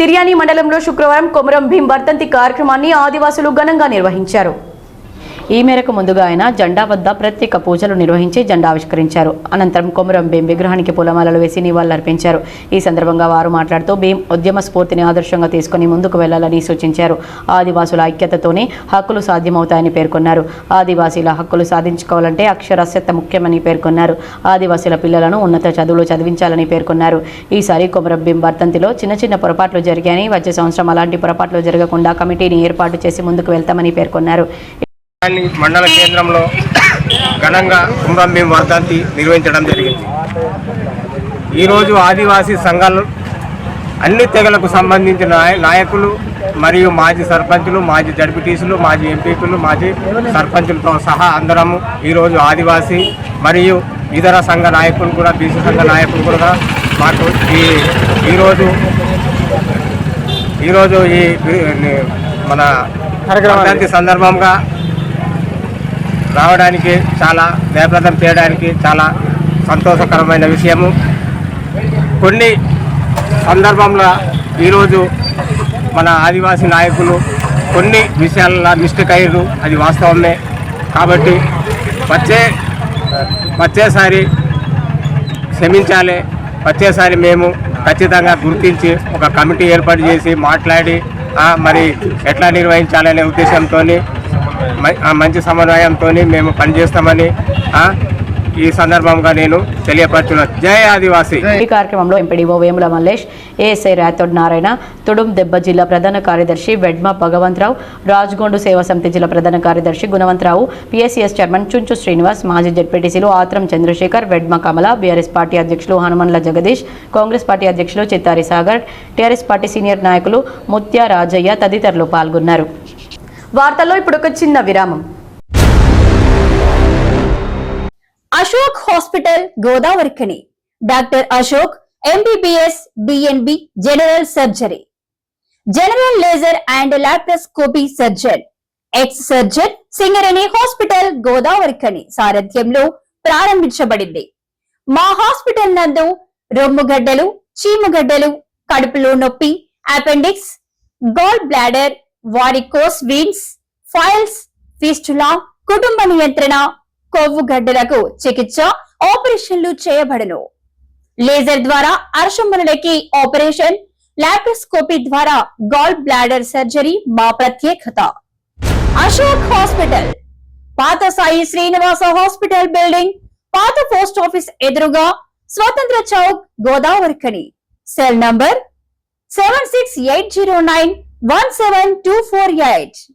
తిర్యాని మండలంలో శుక్రవారం కొమరం భీం వర్ధంతి కార్యక్రమాన్ని ఆదివాసులు ఘనంగా నిర్వహించారు. ఈ మేరకు ముందుగా ఆయన జెండా వద్ద ప్రత్యేక పూజలు నిర్వహించి జెండా ఆవిష్కరించారు. అనంతరం కొమరం భీం విగ్రహానికి పూలమాలలు వేసి నివాళులర్పించారు. ఈ సందర్భంగా వారు మాట్లాడుతూ భీం ఉద్యమ స్ఫూర్తిని ఆదర్శంగా తీసుకుని ముందుకు వెళ్ళాలని సూచించారు. ఆదివాసుల ఐక్యతతోనే హక్కులు సాధ్యమవుతాయని పేర్కొన్నారు. ఆదివాసీల హక్కులు సాధించుకోవాలంటే అక్షరాస్యత ముఖ్యమని పేర్కొన్నారు. ఆదివాసీల పిల్లలను ఉన్నత చదువులు చదివించాలని పేర్కొన్నారు. ఈసారి కొమరం భీం వర్ధంతిలో చిన్న చిన్న పొరపాట్లు జరిగాయని వచ్చే సంవత్సరం అలాంటి పొరపాట్లు జరగకుండా కమిటీని ఏర్పాటు చేసి ముందుకు వెళ్తామని పేర్కొన్నారు. మండల కేంద్రంలో ఘనంగా కుంభం భీం వర్ధంతి నిర్వహించడం జరిగింది. ఈరోజు ఆదివాసీ సంఘాలు అన్ని తెగలకు సంబంధించిన నాయ- నాయకులు మరియు మాజీ సర్పంచులు మాజీ జడ్పీటీసులు మాజీ ఎంపీపీలు మాజీ సర్పంచులతో సహా అందరము ఈరోజు ఆదివాసీ మరియు ఇతర సంఘ నాయకులు కూడా బీసీ సంఘ నాయకులు కూడా మాకు ఈ ఈరోజు ఈరోజు ఈ మన వర్ధంతి సందర్భంగా రావడానికి చాలా జయప్రదం చేయడానికి చాలా సంతోషకరమైన విషయము. కొన్ని సందర్భంలో ఈరోజు మన ఆదివాసీ నాయకులు కొన్ని విషయాల్లో మిస్టేక్ అయ్యారు. అది వాస్తవమే. కాబట్టి వచ్చే వచ్చేసారి క్షమించాలి. వచ్చేసారి మేము ఖచ్చితంగా గుర్తించి ఒక కమిటీ ఏర్పాటు చేసి మాట్లాడి మరి ఎట్లా నిర్వహించాలనే ఉద్దేశంతో మంచి సమన్వయంతో మేము పనిచేస్తామని ఆ, ఈ సందర్భంగా నేను తెలియపరుచున్నా. జై ఆదివాసీ. ఈ కార్యక్రమంలో ఎంపీడీఓ వేముల మల్లేష్ ఏఎస్ఐ రాథోడ్ నారాయణ తుడుం దెబ్బ జిల్లా ప్రధాన కార్యదర్శి వెడ్మ భగవంతరావు రాజ్గొండు సేవా సమితి జిల్లా ప్రధాన కార్యదర్శి గుణవంతరావు పిఎస్సిఎస్ చైర్మన్ చుంచు శ్రీనివాస్ మాజీ జెడ్పీటీసీలు ఆత్రం చంద్రశేఖర్ వెడ్మ కమల బీఆర్ఎస్ పార్టీ అధ్యక్షులు హనుమన్ల జగదీష్ కాంగ్రెస్ పార్టీ అధ్యక్షులు Chittari Sagar TRS party senior నాయకులు ముత్య రాజయ్య తదితరులు పాల్గొన్నారు. వార్తల్లో ఇప్పుడు ఒక చిన్న విరామం. Ashok hospital Godavarikhani doctor Ashok MBBS BNB general surgery. General laser and laparoscopy surgeon. Ex surgeon Singareni hospital Godavarikhani సారథ్యంలో ప్రారంభించబడింది. మా హాస్పిటల్ నందు రొమ్ముగడ్డలు చీముగడ్డలు కడుపులో నొప్పి appendix gall bladder varicose veins piles fistula కుటుంబ నియంత్రణ కొవ్వు గడ్డలకు చికిత్స ఆపరేషన్లు చేయబడను. లేజర్ ద్వారా అర్షములకి ఆపరేషన్ లాప్రోస్కోపీ ద్వారా గాల్ బ్లాడర్ సర్జరీ మా ప్రత్యేకత. అశోక్ హాస్పిటల్ పాత సాయి శ్రీనివాస హాస్పిటల్ బిల్డింగ్ పాత పోస్ట్ ఆఫీస్ ఎదురుగా Swatantra Chowk Godavarikhani. Cell number seven six eight zero nine 17248